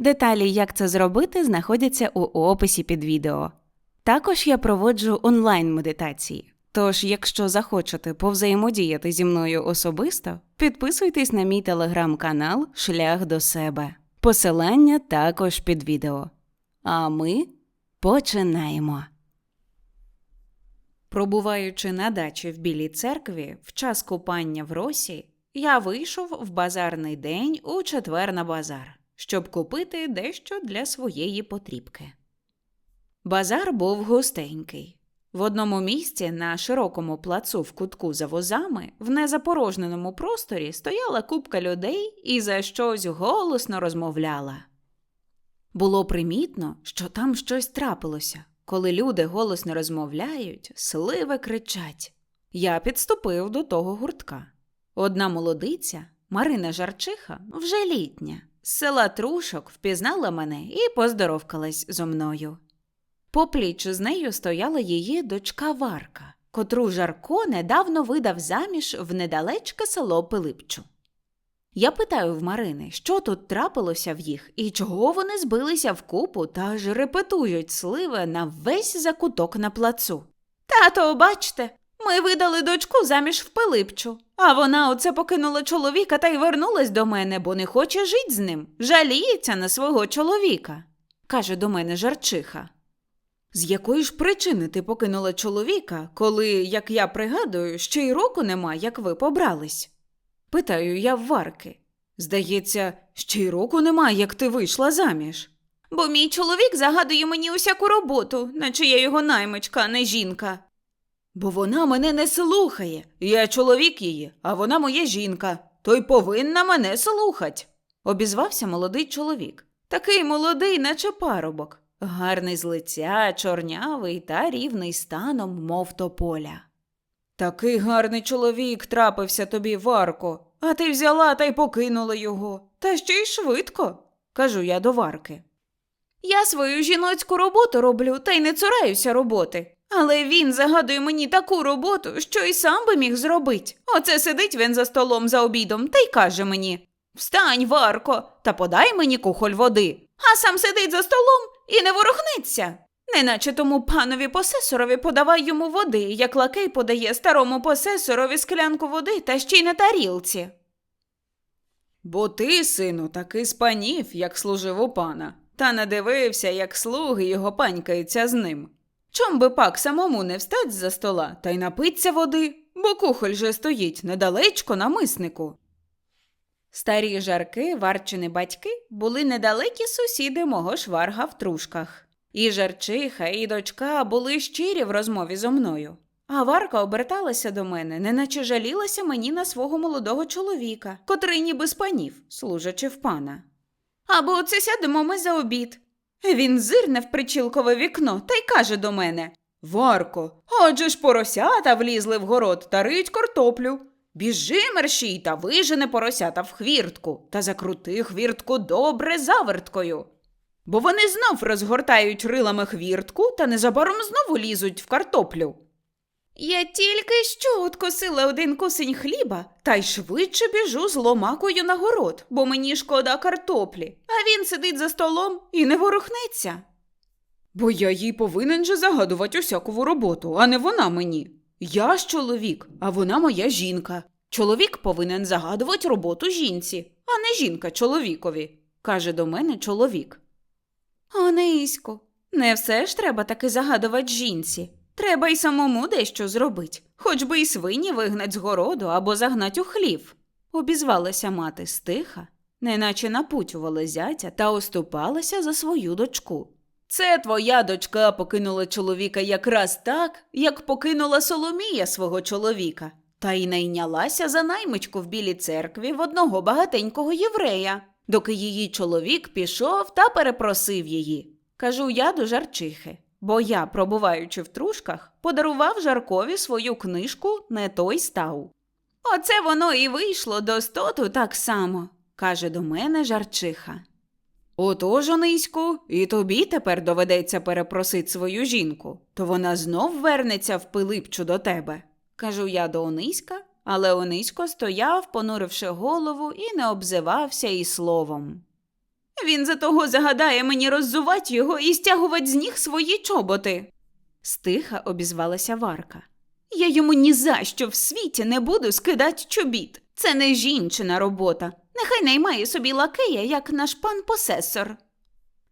Деталі, як це зробити, знаходяться у описі під відео. Також я проводжу онлайн-медитації. Тож, якщо захочете повзаємодіяти зі мною особисто, підписуйтесь на мій телеграм-канал Шлях до себе. Посилання також під відео. А ми починаємо. Пробуваючи на дачі в Білій церкві в час купання в росі, я вийшов в базарний день у четвер на базар, щоб купити дещо для своєї потрібки. Базар був густенький. В одному місці на широкому плацу в кутку за возами в незапорожненому просторі стояла купка людей і за щось голосно розмовляла. Було примітно, що там щось трапилося. Коли люди голосно розмовляють, сливи кричать. Я підступив до того гуртка. Одна молодиця, Марина Жарчиха, вже літня, села Трушок впізнала мене і поздоровкалась зо мною. Попліч з нею стояла її дочка Варка, котру Жарко недавно видав заміж в недалечке село Пилипчу. Я питаю в Марини, що тут трапилося в їх і чого вони збилися вкупу та аж репетують сливи на весь закуток на плацу. Тато, бачте, ми видали дочку заміж в Пилипчу, а вона оце покинула чоловіка та й вернулась до мене, бо не хоче жити з ним, жаліється на свого чоловіка, каже до мене жарчиха. З якої ж причини ти покинула чоловіка, коли, як я пригадую, ще й року нема, як ви побрались? Питаю я в Варки. Здається, ще й року нема, як ти вийшла заміж. Бо мій чоловік загадує мені усяку роботу, наче я його наймичка, а не жінка. Бо вона мене не слухає. Я чоловік її, а вона моя жінка, то й повинна мене слухать. Обізвався молодий чоловік. Такий молодий, наче парубок. Гарний з лиця, чорнявий та рівний станом, мов тополя. Такий гарний чоловік трапився тобі, Варко, а ти взяла та й покинула його. Та ще й швидко, кажу я до Варки. Я свою жіноцьку роботу роблю та й не цураюся роботи. Але він загадує мені таку роботу, що й сам би міг зробити. Оце сидить він за столом за обідом та й каже мені Встань, Варко, та подай мені кухоль води. А сам сидить за столом і не ворухнеться. Неначе тому панові посесорові подавай йому води, як лакей подає старому посесорові склянку води та ще й на тарілці. Бо ти, сину, таки спанів, як служив у пана, та не дивився, як слуги його панькаються з ним. Чом би пак самому не встать за стола та й напиться води, бо кухоль же стоїть недалечко на миснику. Старі жарки, варчини батьки, були недалекі сусіди мого шварга в трушках. І жарчиха, і дочка були щирі в розмові зо мною. А Варка оберталася до мене, неначе жалілася мені на свого молодого чоловіка, котрий ніби спанів, служачи в пана. Або оце сядемо ми за обід. Він зирне в причілкове вікно та й каже до мене Варко, отже ж поросята влізли в город та рить картоплю. Біжи, мерщій, та вижене поросята в хвіртку та закрути хвіртку добре заверткою. Бо вони знов розгортають рилами хвіртку та незабаром знову лізуть в картоплю. Я тільки що откосила один кусень хліба та й швидше біжу з ломакою на город, бо мені шкода картоплі, а він сидить за столом і не ворухнеться. Бо я їй повинен же загадувати усякову роботу, а не вона мені. Я ж чоловік, а вона моя жінка. Чоловік повинен загадувати роботу жінці, а не жінка чоловікові, каже до мене чоловік. Онисько, не все ж треба таки загадувати жінці. Треба й самому дещо зробить, хоч би й свині вигнать з городу або загнать у хлів. Обізвалася мати стиха, неначе напутювала зятя та оступалася за свою дочку. Це твоя дочка покинула чоловіка якраз так, як покинула Соломія свого чоловіка, та й найнялася за наймичку в білій церкві в одного багатенького єврея. доки її чоловік пішов та перепросив її. Кажу я до жарчихи, бо я, пробуваючи в трушках, подарував жаркові свою книжку Не той став. Оце воно і вийшло до стоту так само, каже до мене жарчиха. Отож, Ониську, і тобі тепер доведеться перепросити свою жінку, то вона знов вернеться в пилипчу до тебе. Кажу я до Ониська, але Онисько стояв, понуривши голову, і не обзивався і словом. Він за того загадає мені роззувати його і стягувати з ніг свої чоботи. Стиха обізвалася Варка. Я йому ні за що в світі не буду скидати чобіт. Це не жінчина робота. Нехай наймає собі лакея, як наш пан посесор.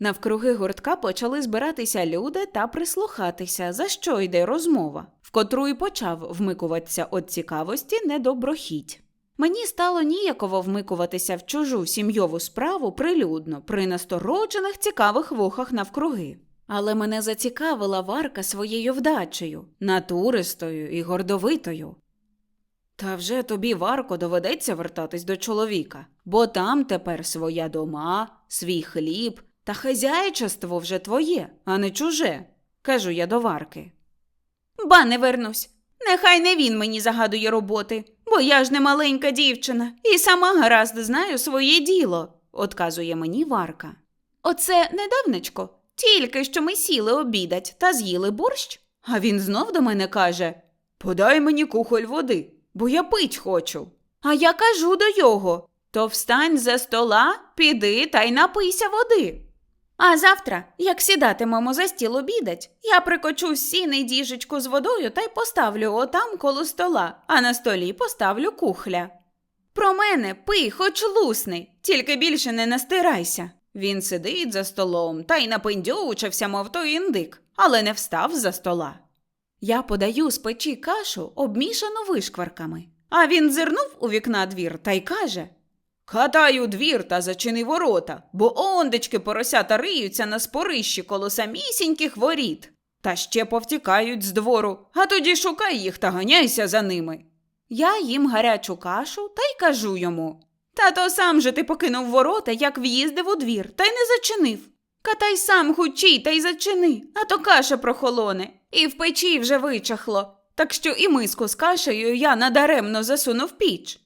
Навкруги гуртка почали збиратися люди та прислухатися, за що йде розмова, в котру й почав вмикуватися від цікавості недоброхіть. Мені стало ніяково вмикуватися в чужу сім'йову справу прилюдно, при настороджених цікавих вухах навкруги. Але мене зацікавила Варка своєю вдачею, натуристою і гордовитою. Та вже тобі, Варко, доведеться вертатись до чоловіка, бо там тепер своя дома, свій хліб та хазяйчество вже твоє, а не чуже, кажу я до Варки. Ба не вернусь. Нехай не він мені загадує роботи, бо я ж не маленька дівчина і сама гаразд знаю своє діло, отказує мені Варка. Оце недавнечко, тільки що ми сіли обідать та з'їли борщ, а він знов до мене каже Подай мені кухоль води, бо я пить хочу. А я кажу до його то встань за стола, піди та й напийся води. А завтра, як сідатимемо за стіл обідать, я прикочу сіний діжечку з водою та й поставлю отам коло стола, а на столі поставлю кухля. Про мене пий, хоч лусний, тільки більше не настирайся. Він сидить за столом та й напиндьовучився, мов той індик, але не встав за стола. Я подаю з печі кашу, обмішану вишкварками. А він зирнув у вікна двір та й каже Катай у двір та зачини ворота, бо ондечки поросята риються на спорищі коло самісіньких воріт. Та ще повтікають з двору, а тоді шукай їх та ганяйся за ними. Я їм гарячу кашу та й кажу йому. Тато сам же ти покинув ворота, як в'їздив у двір, та й не зачинив. Катай сам хучій та й зачини, а то каша прохолоне, і в печі вже вичахло, так що і миску з кашею я надаремно засунув піч.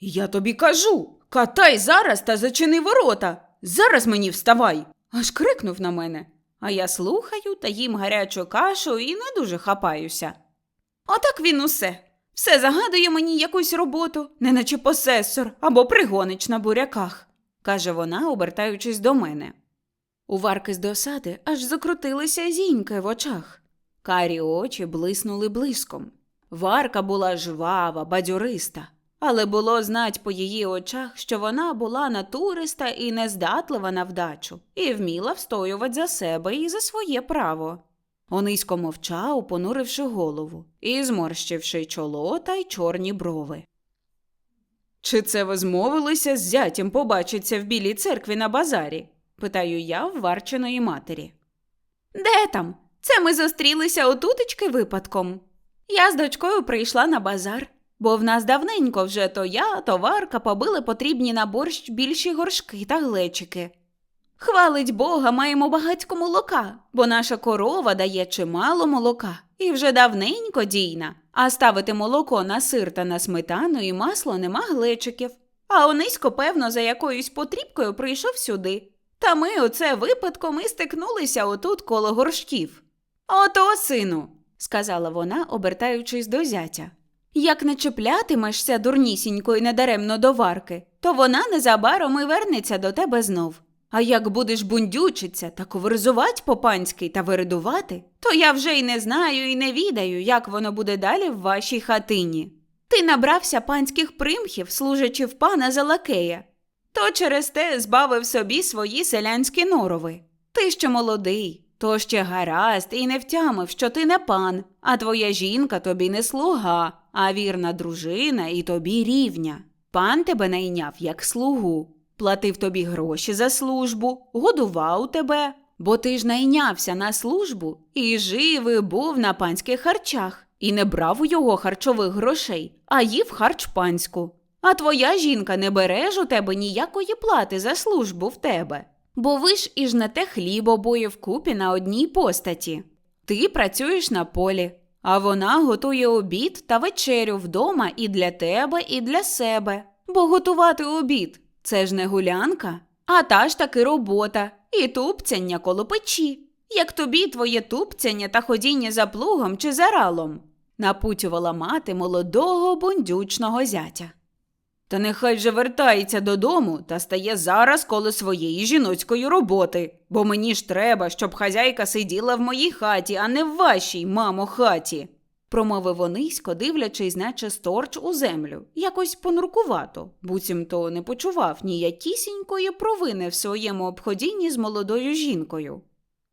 Я тобі кажу, катай зараз та зачини ворота. Зараз мені вставай. аж крикнув на мене. А я слухаю та їм гарячу кашу і не дуже хапаюся. Отак він усе. Все загадує мені якусь роботу, неначе посесор або пригонич на буряках, каже вона, обертаючись до мене. У Варки з досади аж закрутилися зіньки в очах. Карі очі блиснули блиском. Варка була жвава, бадьориста, але було знать по її очах, що вона була натуриста і нездатлива на вдачу, і вміла встоювати за себе і за своє право. Онисько мовчав, понуривши голову і зморщивши чоло та й чорні брови. Чи це ви змовилися з зятям побачиться в білій церкві на базарі? питаю я в Варчиної матері. Де там? Це ми зустрілися отутечки випадком. Я з дочкою прийшла на базар, бо в нас давненько вже то я, то Варка побили потрібні на борщ більші горшки та глечики. Хвалить Бога, маємо багатько молока, бо наша корова дає чимало молока і вже давненько дійна, а ставити молоко на сир та на сметану і масло нема глечиків. А Онисько, певно, за якоюсь потрібкою прийшов сюди. Та ми оце випадком і стикнулися отут коло горшків. Ото, сину, сказала вона, обертаючись до зятя. Як не чіплятимешся дурнісінько недаремно до варки, то вона незабаром і вернеться до тебе знов. А як будеш бундючиться та ковризувати по-панськи та виридувати, то я вже й не знаю і не відаю, як воно буде далі в вашій хатині. Ти набрався панських примхів, служачи в пана за лакея, то через те збавив собі свої селянські норови. Ти ще молодий, то ще гаразд і не втямив, що ти не пан, а твоя жінка тобі не слуга, а вірна дружина і тобі рівня. Пан тебе найняв як слугу, платив тобі гроші за службу, годував тебе, бо ти ж найнявся на службу і жив і був на панських харчах, і не брав у його харчових грошей, а їв харч панську. А твоя жінка не бере ж у тебе ніякої плати за службу в тебе. Бо ви ж і ж на те хліб обоє вкупі на одній постаті. Ти працюєш на полі, а вона готує обід та вечерю вдома і для тебе, і для себе. Бо готувати обід це ж не гулянка, а та ж таки робота і тупцяння коло печі. Як тобі твоє тупцяння та ходіння за плугом чи за ралом, напутювала мати молодого бундючного зятя. Та нехай вже вертається додому та стає зараз коло своєї жіноцької роботи, бо мені ж треба, щоб хазяйка сиділа в моїй хаті, а не в вашій, мамо, хаті. промовив Онисько, дивлячись, наче сторч у землю, якось понуркувато, буцімто не почував ніякісінької провини в своєму обходінні з молодою жінкою.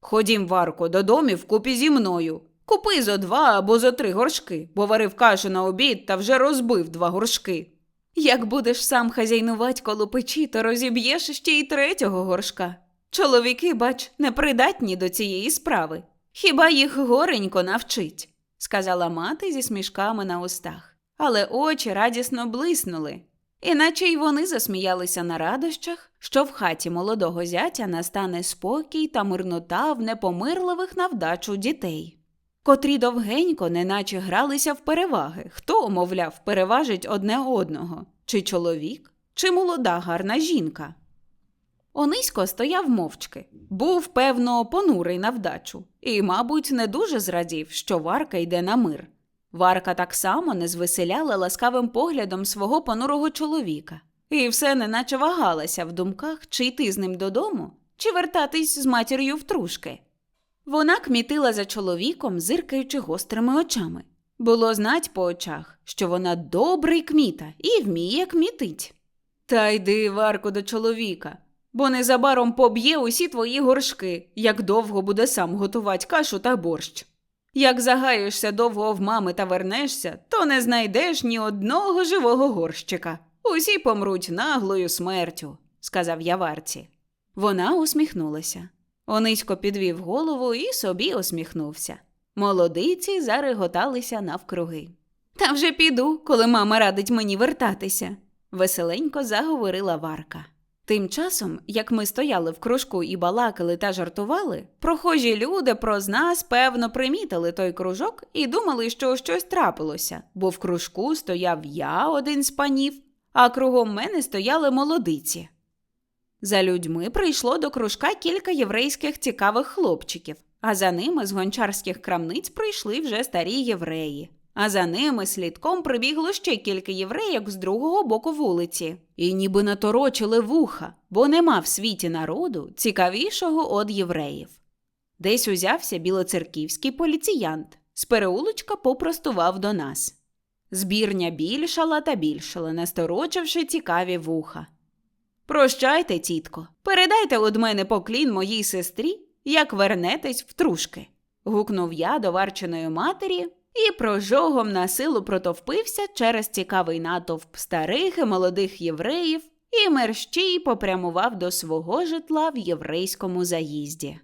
Ходім, Варко, додому вкупі зі мною. Купи зо два або зо три горшки, бо варив кашу на обід та вже розбив два горшки. Як будеш сам хазяйнувать коло печі, то розіб'єш ще й третього горшка. Чоловіки, бач, непридатні до цієї справи. Хіба їх горенько навчить, сказала мати зі смішками на устах. Але очі радісно блиснули, іначе й вони засміялися на радощах, що в хаті молодого зятя настане спокій та мирнота в непомирливих на вдачу дітей котрі довгенько неначе гралися в переваги, хто, мовляв, переважить одне одного чи чоловік, чи молода гарна жінка. Онисько стояв мовчки, був, певно, понурий на вдачу, і, мабуть, не дуже зрадів, що Варка йде на мир. Варка так само не звеселяла ласкавим поглядом свого понурого чоловіка, і все неначе вагалася в думках, чи йти з ним додому, чи вертатись з матір'ю в трушки. Вона кмітила за чоловіком, зиркаючи гострими очами. Було знать по очах, що вона добрий кміта і вміє кмітить. Та йди, Варко, до чоловіка, бо незабаром поб'є усі твої горшки, як довго буде сам готувати кашу та борщ. Як загаєшся довго в мами та вернешся, то не знайдеш ні одного живого горщика. Усі помруть наглою смертю, сказав я Варці. Вона усміхнулася. Онисько підвів голову і собі усміхнувся. Молодиці зареготалися навкруги. Та вже піду, коли мама радить мені вертатися, веселенько заговорила Варка. Тим часом, як ми стояли в кружку і балакали та жартували, прохожі люди проз нас, певно, примітили той кружок і думали, що щось трапилося, бо в кружку стояв я, один з панів, а кругом мене стояли молодиці. За людьми прийшло до кружка кілька єврейських цікавих хлопчиків, а за ними з гончарських крамниць прийшли вже старі євреї. А за ними слідком прибігло ще кілька євреїв з другого боку вулиці, і ніби наторочили вуха, бо нема в світі народу цікавішого од євреїв. Десь узявся білоцерківський поліціянт, з переулочка попростував до нас. Збірня більшала та більшала, насторочивши цікаві вуха. Прощайте, тітко, передайте од мене поклін моїй сестрі, як вернетесь в трушки. гукнув я до варченої матері і прожогом на силу протовпився через цікавий натовп старих і молодих євреїв і мерщій попрямував до свого житла в єврейському заїзді.